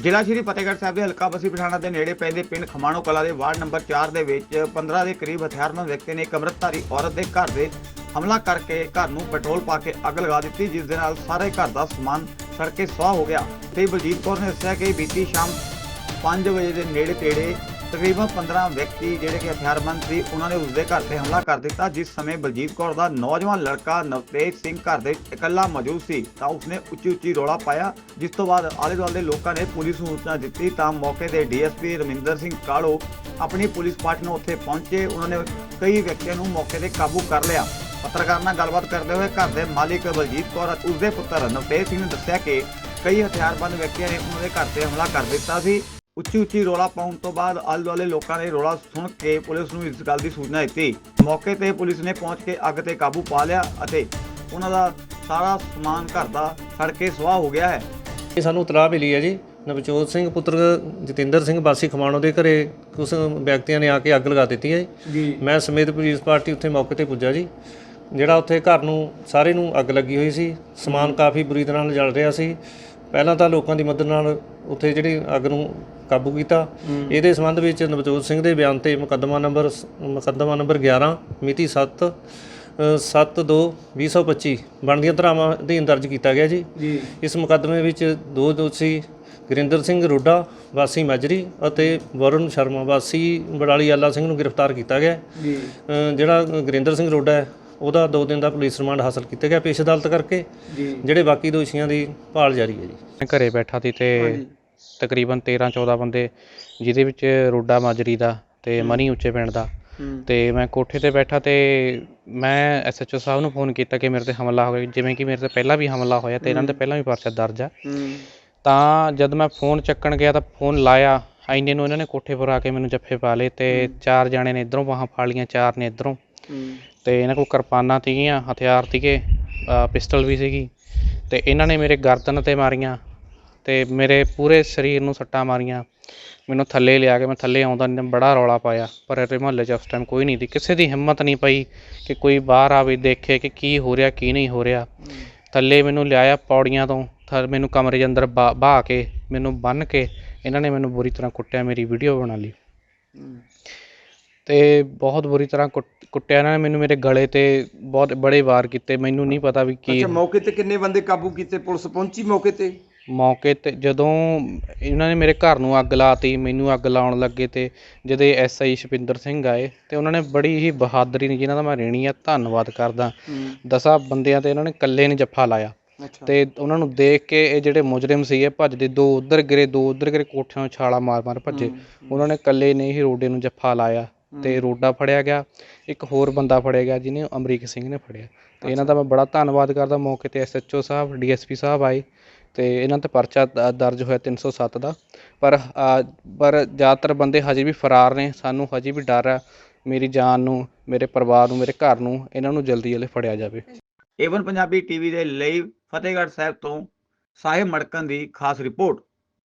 ਜ਼ਿਲ੍ਹਾ ਸ਼੍ਰੀ ਫਤਿਹਗੜ੍ਹ ਸਾਹਿਬ ਦੇ ਹਲਕਾ ਬਸੀ ਪਠਾਣਾ ਦੇ ਨੇੜੇ ਪੈਂਦੇ ਪਿੰਡ ਖਮਾਣੋ ਕਲਾ ਦੇ ਵਾਰਡ ਨੰਬਰ 4 ਦੇ ਵਿੱਚ 15 ਦੇ ਕਰੀਬ ਹਥਿਆਰਬੰਦ ਵਿਅਕਤੀ ਨੇ ਇੱਕ ਅੰਮ੍ਰਿਤਧਾਰੀ ਔਰਤ ਦੇ ਘਰ ਦੇ ਹਮਲਾ ਕਰਕੇ ਘਰ ਨੂੰ ਪੈਟਰੋਲ ਪਾ ਕੇ ਅੱਗ ਲਗਾ ਦਿੱਤੀ, ਜਿਸ ਦੇ ਨਾਲ ਸਾਰੇ ਘਰ ਦਾ ਸਮਾਨ ਸੜ ਕੇ ਸੁਆਹ ਹੋ ਗਿਆ। ਤੇ ਬਲਜੀਤ ਕੌਰ ਨੇ ਦੱਸਿਆ ਕਿ ਬੀਤੀ ਸ਼ਾਮ 5 ਵਜੇ ਦੇ ਨੇੜੇ ਤੇੜੇ ਤਕਰੀਬਨ 15 ਵਿਅਕਤੀ ਜਿਹੜੇ ਕਿ ਹਥਿਆਰਬੰਦ ਸੀ, ਉਹਨਾਂ ਨੇ ਉਸਦੇ ਘਰ ਤੇ ਹਮਲਾ ਕਰ ਦਿੱਤਾ। ਜਿਸ ਸਮੇਂ ਬਲਜੀਤ ਕੌਰ ਦਾ ਨੌਜਵਾਨ ਲੜਕਾ ਨਵਤੇਜ ਸਿੰਘ ਘਰ ਦੇ ਇਕੱਲਾ ਮੌਜੂਦ ਸੀ, ਤਾਂ ਉਸਨੇ ਉੱਚੀ ਉੱਚੀ ਰੋਲਾ ਪਾਇਆ। ਜਿਸ ਤੋਂ ਬਾਅਦ ਆਲੇ ਦੁਆਲੇ ਦੇ ਲੋਕਾਂ ਨੇ ਪੁਲਿਸ ਨੂੰ ਸੂਚਨਾ ਦਿੱਤੀ, ਤਾਂ ਮੌਕੇ ਤੇ ਡੀਐਸਪੀ ਰਮਿੰਦਰ ਸਿੰਘ ਕਾਲੋ ਆਪਣੀ ਪੁਲਿਸ ਪਾਰਟੀ ਨੂੰ ਉੱਥੇ ਪਹੁੰਚੇ। ਉਹਨਾਂ ਨੇ ਕਈ ਵਿਅਕਤੀਆਂ ਨੂੰ ਮੌਕੇ ਤੇ ਕਾਬੂ ਕਰ ਲਿਆ। ਪੱਤਰਕਾਰ ਨਾਲ ਗੱਲਬਾਤ ਕਰਦੇ ਹੋਏ ਘਰ ਦੇ ਮਾਲਿਕ ਬਲਜੀਤ ਕੌਰ ਅਤੇ ਉਸਦੇ ਪੁੱਤਰ ਨਵਤੇਜ ਸਿੰਘ ਨੇ ਦੱਸਿਆ ਕਿ ਕਈ ਹਥਿਆਰਬੰਦ ਵਿਅਕਤੀਆਂ ਨੇ ਉਹਨਾਂ ਦੇ ਘਰ ਤੇ ਹਮਲਾ ਕਰ ਦਿੱਤਾ ਸੀ। ਉੱਚੀ ਉੱਚੀ ਰੋਲਾ ਪਾਉਣ ਤੋਂ ਬਾਅਦ ਆਲੇ ਦੁਆਲੇ ਲੋਕਾਂ ਨੇ ਰੋਲਾ ਸੁਣ ਕੇ ਪੁਲਿਸ ਨੂੰ ਇਸ ਗੱਲ ਦੀ ਸੂਚਨਾ ਦਿੱਤੀ। ਮੌਕੇ ਤੇ ਪੁਲਿਸ ਨੇ ਪਹੁੰਚ ਕੇ ਅੱਗ ਤੇ ਕਾਬੂ ਪਾ ਲਿਆ ਅਤੇ ਉਹਨਾਂ ਦਾ ਸਾਰਾ ਸਮਾਨ ਘਰ ਦਾ ਸੜ ਕੇ ਸੁਆਹ ਹੋ ਗਿਆ ਹੈ। ਇਹ ਸਾਨੂੰ ਇਤਲਾਹ ਮਿਲੀ ਹੈ ਜੀ ਨਵਜੋਤ ਸਿੰਘ ਪੁੱਤਰ ਜਤਿੰਦਰ ਸਿੰਘ ਵਾਸੀ ਖਮਾਣੋ ਦੇ ਘਰੇ ਕੁਝ ਵਿਅਕਤੀਆਂ ਨੇ ਆ ਕੇ ਅੱਗ ਲਗਾ ਦਿੱਤੀ ਹੈ ਜੀ। ਮੈਂ ਸਮੇਤ ਪੁਲਿਸ ਪਾਰਟੀ ਉੱਥੇ ਮੌਕੇ ਤੇ ਪੁੱਜਾ ਜੀ ਜਿਹੜਾ ਉੱਥੇ ਘਰ ਨੂੰ ਸਾਰੇ ਨੂੰ ਅੱਗ ਲੱਗੀ ਹੋਈ ਸੀ। ਸਮਾਨ ਕਾਫੀ ਬੁਰੀ ਤਰ੍ਹਾਂ ਨਾਲ ਜਲ ਰਿਹਾ ਸੀ। ਪਹਿਲਾਂ ਤਾਂ ਲੋਕਾਂ ਦੀ ਮਦਦ ਨਾਲ ਉੱਥੇ ਜਿਹੜੀ ਅੱਗ ਨੂੰ ਕਾਬੂ ਕੀਤਾ। ਇਹਦੇ ਸੰਬੰਧ ਵਿੱਚ ਨਵਜੋਤ ਸਿੰਘ ਦੇ ਬਿਆਨ ਤੇ ਮੁਕੱਦਮਾ ਨੰਬਰ ਮੁਕੱਦਮਾ ਨੰਬਰ 11 ਮਿਤੀ 7 7/2/2025 ਬਣਦੀਆਂ ਧਾਰਾਵਾਂ ਅਧੀਨ ਦਰਜ ਕੀਤਾ ਗਿਆ ਜੀ। ਇਸ ਮੁਕੱਦਮੇ ਵਿੱਚ ਦੋ ਦੋਸ਼ੀ ਗੁਰਿੰਦਰ ਸਿੰਘ ਰੋਡਾ ਵਾਸੀ ਮਾਜਰੀ ਅਤੇ ਵਰੁਣ ਸ਼ਰਮਾ ਵਾਸੀ ਬੜਾਲੀ ਆਲਾ ਸਿੰਘ ਨੂੰ ਗ੍ਰਿਫਤਾਰ ਕੀਤਾ ਗਿਆ। ਜੀ। ਜਿਹੜਾ ਗੁਰਿੰਦਰ ਸਿੰਘ ਰੋਡਾ ਹੈ ਉਹਦਾ 2 ਦਿਨ ਦਾ ਪੁਲਿਸ ਰਿਮਾਂਡ ਹਾਸਲ ਕੀਤਾ ਗਿਆ ਪੇਸ਼ ਅਦਾਲਤ ਕਰਕੇ। ਜਿਹੜੇ ਬਾਕੀ ਦੋਸ਼ੀਆਂ ਦੀ ਭਾਲ ਜਾਰੀ ਹੈ ਜੀ। ਘਰੇ ਬੈਠਾ ਸੀ ਤੇ ਤਕਰੀਬਨ 13 14 ਬੰਦੇ ਜਿਹਦੇ ਵਿੱਚ ਰੋਡਾ ਮਾਜਰੀ ਦਾ ਤੇ ਮਨੀ ਉੱਚੇ ਪਿੰਡ ਦਾ। ਹੂੰ ਤੇ ਮੈਂ ਕੋਠੇ ਤੇ ਬੈਠਾ ਤੇ ਮੈਂ ਐਸਐਚਓ ਸਾਹਿਬ ਨੂੰ ਫੋਨ ਕੀਤਾ ਕਿ ਮੇਰੇ ਤੇ ਹਮਲਾ ਹੋ ਗਿਆ ਜਿਵੇਂ ਕਿ ਮੇਰੇ ਤੇ ਪਹਿਲਾਂ ਵੀ ਹਮਲਾ ਹੋਇਆ ਤੇ ਇਹਨਾਂ ਦੇ ਪਹਿਲਾਂ ਵੀ ਪਰਚਾ ਦਰਜ ਆ। ਤਾਂ ਜਦ ਮੈਂ ਫੋਨ ਚੱਕਣ ਗਿਆ ਤਾਂ ਫੋਨ ਲਾਇਆ ਐਨੇ ਨੂੰ ਇਹਨਾਂ ਨੇ ਕੋਠੇ ਪਰ ਆ ਕੇ ਮੈਨੂੰ ਜੱਫੇ ਪਾ ਲਏ ਤੇ ਚਾਰ ਜਾਣੇ ਨੇ ਇਧਰੋਂ ਬਾਹਾਂ ਫਾੜ ਲਈਆਂ ਚਾਰ ਨੇ ਇਧਰੋਂ। ਹੂੰ। ਤੇ ਇਹਨਾਂ ਕੋਲ ਕਿਰਪਾਨਾਂ ਸੀਗੀਆਂ ਹਥਿਆਰ ਸੀਗੇ ਪਿਸਟਲ ਵੀ ਸੀਗੀ। ਤੇ ਇਹਨਾਂ ਨੇ ਮੇਰੇ ਗਰਦਨ ਤੇ ਮਾਰੀਆਂ ਤੇ ਮੇਰੇ ਪੂਰੇ ਸਰੀਰ ਨੂੰ ਸੱਟਾਂ ਮਾਰੀਆਂ। ਮੈਨੂੰ ਥੱਲੇ ਲਿਆ ਕੇ ਮੈਂ ਥੱਲੇ ਆਉਂਦਾ ਨਹੀਂ ਬੜਾ ਰੌਲਾ ਪਾਇਆ। ਪਰ ਇਹ ਮੁਹੱਲੇ 'ਚ ਉਸ ਟਾਈਮ ਕੋਈ ਨਹੀਂ ਸੀ। ਕਿਸੇ ਦੀ ਹਿੰਮਤ ਨਹੀਂ ਪਈ ਕਿ ਕੋਈ ਬਾਹਰ ਆਵੇ ਦੇਖੇ ਕਿ ਕੀ ਹੋ ਰਿਹਾ ਕੀ ਨਹੀਂ ਹੋ ਰਿਹਾ। ਥੱਲੇ ਮੈਨੂੰ ਲਿਆਇਆ ਪੌੜੀਆਂ ਤੋਂ। ਥ ਮੈਨੂੰ ਕਮਰੇ ਦੇ ਅੰਦਰ ਬਾ ਬਾਹ ਕੇ ਮੈਨੂੰ ਬੰਨ੍ਹ ਕੇ ਇਹਨਾਂ ਨੇ ਮੈਨੂੰ ਬੁਰੀ ਤਰ੍ਹਾਂ ਕੁੱਟਿਆ ਮੇਰੀ ਵੀਡੀਓ ਬਣਾ ਲਈ। ਹੂੰ। ਤੇ ਬਹੁਤ ਬੁਰੀ ਤਰ੍ਹਾਂ ਕੁੱਟ- ਕੁੱਟਿਆ ਇਹਨਾਂ ਨੇ ਮੈਨੂੰ ਮੇਰੇ ਗਲੇ ਤੇ ਬਹੁਤ ਬੜੇ ਵਾਰ ਕੀਤੇ। ਮੈਨੂੰ ਨਹੀਂ ਪਤਾ ਵੀ ਕੀ ਅੱਛਾ ਮੌਕੇ ਤੇ ਕਿੰਨੇ ਬੰਦੇ ਕਾਬੂ ਕੀਤੇ? ਪੁਲਿਸ ਪਹੁੰਚੀ ਮੌਕੇ ਤੇ? ਮੌਕੇ ਤੇ ਜਦੋਂ ਇਹਨਾਂ ਨੇ ਮੇਰੇ ਘਰ ਨੂੰ ਅੱਗ ਲਾਤੀ ਮੈਨੂੰ ਅੱਗ ਲਾਉਣ ਲੱਗੇ ਤੇ ਜਦੋਂ ਐਸਆਈ ਸ਼ਪਿੰਦਰ ਸਿੰਘ ਆਏ ਤੇ ਉਹਨਾਂ ਨੇ ਬੜੀ ਹੀ ਬਹਾਦਰੀ ਨਾਲ ਜਿਨ੍ਹਾਂ ਦਾ ਮੈਂ ਰੇਣੀ ਆ ਧੰਨਵਾਦ ਕਰਦਾ। ਦਸਾਂ ਬੰਦਿਆਂ ਤੇ ਇਹਨਾਂ ਨੇ ਇਕੱਲੇ ਨੇ ਜੱਫਾ ਲਾਇਆ। ਅੱਛਾ। ਤੇ ਉਹਨਾਂ ਨੂੰ ਦੇਖ ਕੇ ਇਹ ਜਿਹੜੇ ਮੁਜਰਮ ਸੀ ਇਹ ਭੱਜਦੇ ਦੋ ਉਧਰ ਗਿਰੇ ਦੋ ਉਧਰ ਗਿਰੇ ਕੋਠਿਆਂ ਨੂੰ ਛਾਲਾ ਮਾਰ ਮਾਰ ਭੱਜੇ। ਉਹਨਾਂ ਨੇ ਇਕੱਲੇ ਨੇ ਹੀ ਰੋਡੇ ਨੂੰ ਜੱਫਾ ਲਾਇਆ ਤੇ ਰੋਡਾ ਫੜਿਆ ਗਿਆ। ਇੱਕ ਹੋਰ ਬੰਦਾ ਫੜਿਆ ਗਿਆ ਜਿਹਨੇ ਅਮਰੀਕ ਸਿੰਘ ਨੇ ਫੜਿਆ। ਤੇ ਇਹਨਾਂ ਦਾ ਮੈਂ ਬੜਾ ਧੰਨਵਾਦ ਕਰਦਾ। ਮੌਕੇ ਤੇ ਐਸਐਚਓ ਸਾਹਿਬ ਡੀਐਸਪੀ ਸਾਹਿਬ ਆਏ। ਤੇ ਇਹਨਾਂ ਤੇ ਪਰਚਾ ਦਰਜ ਹੋਇਆ 307 ਦਾ। ਪਰ ਆ, ਪਰ ਜ਼ਿਆਦਾਤਰ ਬੰਦੇ ਹਜੇ ਵੀ ਫਰਾਰ ਨੇ। ਸਾਨੂੰ ਹਜੇ ਵੀ ਡਰ ਹੈ ਮੇਰੀ ਜਾਨ ਨੂੰ ਮੇਰੇ ਪਰਿਵਾਰ ਨੂੰ ਮੇਰੇ ਘਰ ਨੂੰ ਇਹਨਾਂ ਨੂੰ ਜਲਦੀ ਜਲਦੀ ਫੜਿਆ ਜਾਵੇ। ਏਵਨ ਪੰਜਾਬੀ ਟੀਵੀ ਦੇ ਲਈ ਫਤਿਹਗੜ੍ਹ ਸਾਹਿਬ ਤੋਂ ਸਾਹਿਬ ਮੜਕਨ ਦੀ ਖਾਸ ਰਿਪੋਰਟ।